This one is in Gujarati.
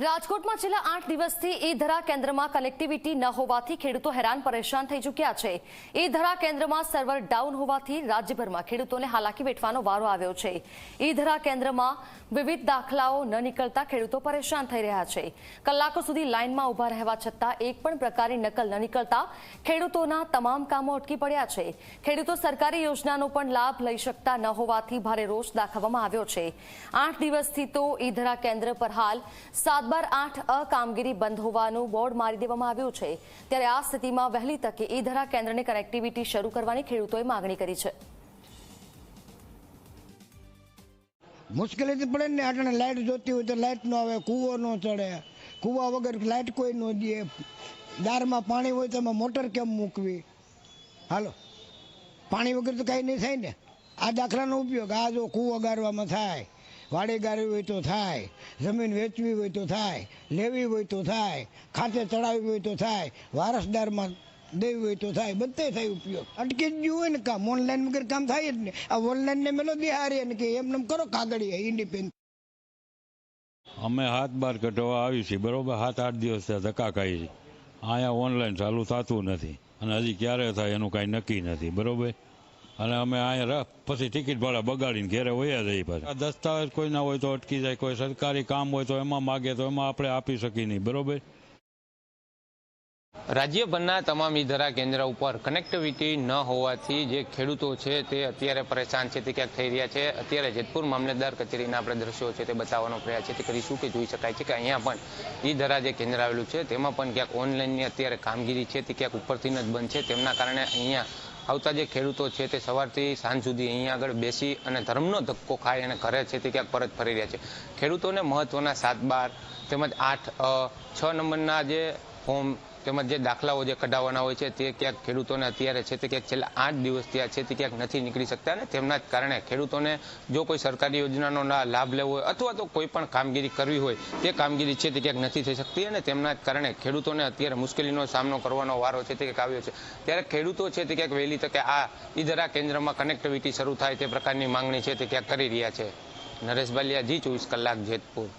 રાજકોટમાં છેલ્લા આઠ દિવસથી ઈ ધરા કેન્દ્રમાં કનેક્ટિવિટી ન હોવાથી ખેડૂતો હેરાન પરેશાન થઈ ચૂક્યા છે. ઈ ધરા કેન્દ્રમાં સર્વર ડાઉન હોવાથી રાજ્યભરમાં ખેડૂતોને હાલાકી વેઠવાનો વારો આવ્યો છે. ઈ ધરા કેન્દ્રમાં વિવિધ દાખલાઓ ન નીકળતા ખેડૂતો પરેશાન થઈ રહ્યા છે. કલાકો સુધી લાઇનમાં ઊભા રહેવા છતાં એક પણ પ્રકારની નકલ ન નીકળતા ખેડૂતોના તમામ કામો અટકી પડ્યા છે. ખેડૂતો સરકારી યોજનાનો પણ લાભ લઈ શકતા ન હોવાથી ભારે રોષ દાખવવામાં આવ્યો છે. આઠ દિવસથી તો ઈ ધરા કેન્દ્ર પર હાલ સાત બાર આઠ અ કામગીરી બંધ હોવાનું બોર્ડ મારી દેવામાં આવ્યું છે. ત્યારે આ સ્થિતિમાં વહેલી તકે ઈધરા કેન્દ્રની કનેક્ટિવિટી શરૂ કરવાની ખેડૂતોએ માગણી કરી છે. મુશ્કેલી પડે ને આટણે લાઇટ જોતી હોય તો લાઇટ ન આવે, કૂવો ન ચડે. કૂવા વગર લાઇટ કોઈ ન દે. દારમાં પાણી હોય તો મોટર કેમ મૂકવી? હાલો. પાણી વગર તો કાંઈ નહીં થાય ને. આ દાખલાનો ઉપયોગ, આ જો કૂવો ગારવામાં થાય. વાડી ગાળવી હોય તો થાય, જમીન વેચવી હોય તો થાય, લેવી હોય તો થાય, ખાતે ચડાવવી હોય તો થાય, વારસદારમાં દેવી હોય તો થાય, બધે થાય ઉપયોગ. અટકી જ હોય ને કામ ઓનલાઈન વગર કામ થાય જ ને આ ઓનલાઈન ને મેલો બિહારી ને કે એમને એમ કરો કાગળી ઇન્ડિપેન્ડન્ટ અમે હાથ બાર કઢવા આવી છીએ, બરોબર? હાથ આઠ દિવસ થયા ધક્કા ખાઈ છે અહીંયા ઓનલાઈન ચાલુ થતું નથી. અને હજી ક્યારે થાય એનું કાંઈ નક્કી નથી, બરોબર? અને અમે અહીંયા પછી ટિકિટ ભાડા બગાડીને ઘેરે વયા જઈએ પાછા. દસ્તાવેજ કોઈ ના હોય તો અટકી જાય, કોઈ સરકારી કામ હોય તો એમાં માગે તો એમાં આપણે આપી શકીએ નહીં. બરોબર? રાજ્યભરના તમામ ઈધરા કેન્દ્ર ઉપર કનેક્ટિવિટી ન હોવાથી જે ખેડૂતો છે તે અત્યારે પરેશાન છે. તે ક્યાંક થઈ રહ્યા છે. અત્યારે જેતપુર મામલતદાર કચેરીના આપણે દ્રશ્યો છે તે બતાવવાનો પ્રયાસ છે. તે કરીશું કે જોઈ શકાય છે કે અહીંયા પણ ઈધરા જે કેન્દ્ર આવેલું છે તેમાં પણ ક્યાંક ઓનલાઈનની અત્યારે કામગીરી છે તે ક્યાંક ઉપરથી જ બંધ છે. તેમના કારણે અહીંયા આવતા જે ખેડૂતો છે તે સવારથી સાંજ સુધી અહીંયા આગળ બેસી અને ધર્મનો ધક્કો ખાઈ અને ઘરે છે તે ક્યાંક પરત ફરી રહ્યા છે. ખેડૂતોને મહત્વના સાત બાર તેમજ આઠ છ નંબરના જે ફોર્મ તેમજ જે દાખલાઓ જે કઢાવવાના હોય છે તે ક્યાંક ખેડૂતોને અત્યારે છે તે ક્યાંક છેલ્લા આઠ દિવસથી આ છે તે ક્યાંક નથી નીકળી શકતા અને તેમના જ કારણે ખેડૂતોને જો કોઈ સરકારી યોજનાનો લાભ લેવો હોય અથવા તો કોઈ પણ કામગીરી કરવી હોય તે કામગીરી છે તે ક્યાંક નથી થઈ શકતી અને તેમના જ કારણે ખેડૂતોને અત્યારે મુશ્કેલીનો સામનો કરવાનો વારો છે તે ક્યાંક આવ્યો છે. ત્યારે ખેડૂતો છે તે ક્યાંક વહેલી તકે આ ઈદરા કેન્દ્રમાં કનેક્ટિવિટી શરૂ થાય તે પ્રકારની માંગણી છે તે ક્યાંક કરી રહ્યા છે. નરેશ બાલિયા જી ચોવીસ કલાક જેતપુર.